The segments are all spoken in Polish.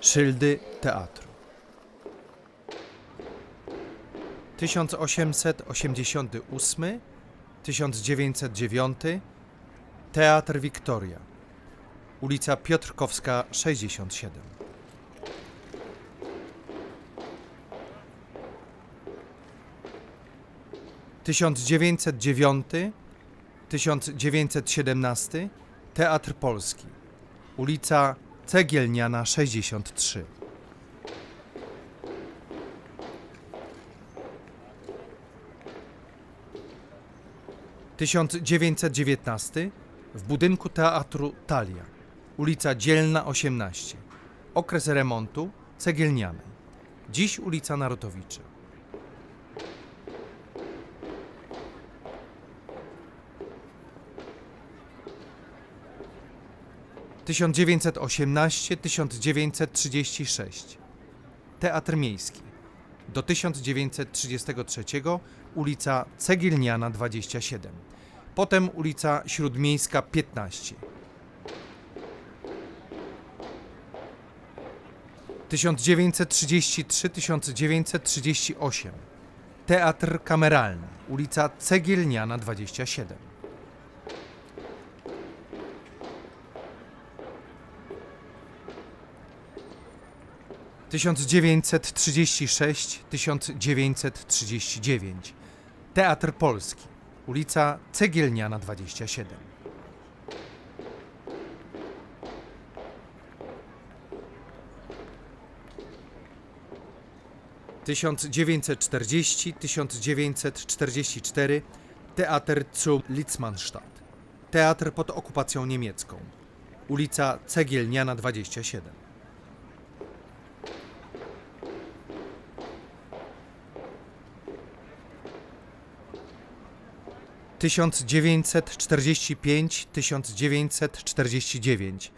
Szyldy teatru. 1888 1909 Teatr Wiktoria. Ulica Piotrkowska 67. Tysiąc dziewięćset dziewiąty, tysiąc dziewięćset siedemnasty Teatr Polski. Ulica Cegielniana 63. Tysiąc dziewięćset dziewiętnasty w budynku Teatru Talia. Ulica Dzielna 18. Okres remontu cegielniany. Dziś ulica Narotowiczy. 1918-1936 Teatr Miejski. Do 1933 ulica Cegielniana 27 potem ulica Śródmiejska 15 1933-1938 Teatr Kameralny. Ulica Cegielniana 27 1936-1939 Teatr Polski ulica Cegielniana 27 1940-1944 Teatr zu Litzmannstadt. Teatr pod okupacją niemiecką. Ulica Cegielniana 27 1945-1949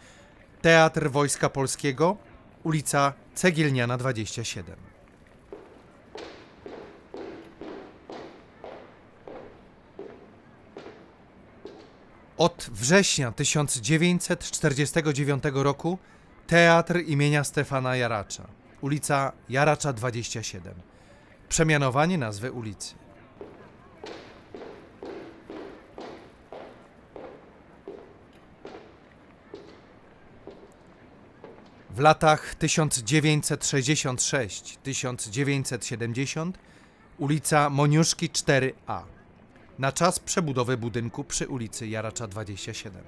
Teatr Wojska Polskiego ulica Cegielniana 27 Od września 1949 roku Teatr imienia Stefana Jaracza, ulica Jaracza 27. Przemianowanie nazwy ulicy. W latach 1966-1970 ulica Moniuszki 4A. Na czas przebudowy budynku przy ulicy Jaracza 27.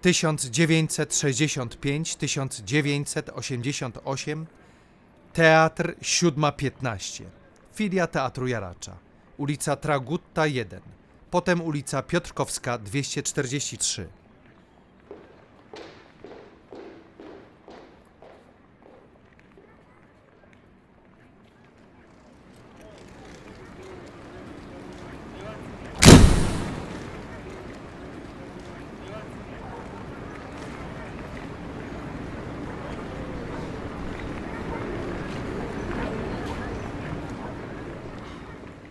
Tysiąc dziewięćset sześćdziesiąt pięć, tysiąc dziewięćset osiemdziesiąt osiem Teatr Siódma 15 Filia Teatru Jaracza ulica Tragutta 1 potem ulica Piotrkowska 243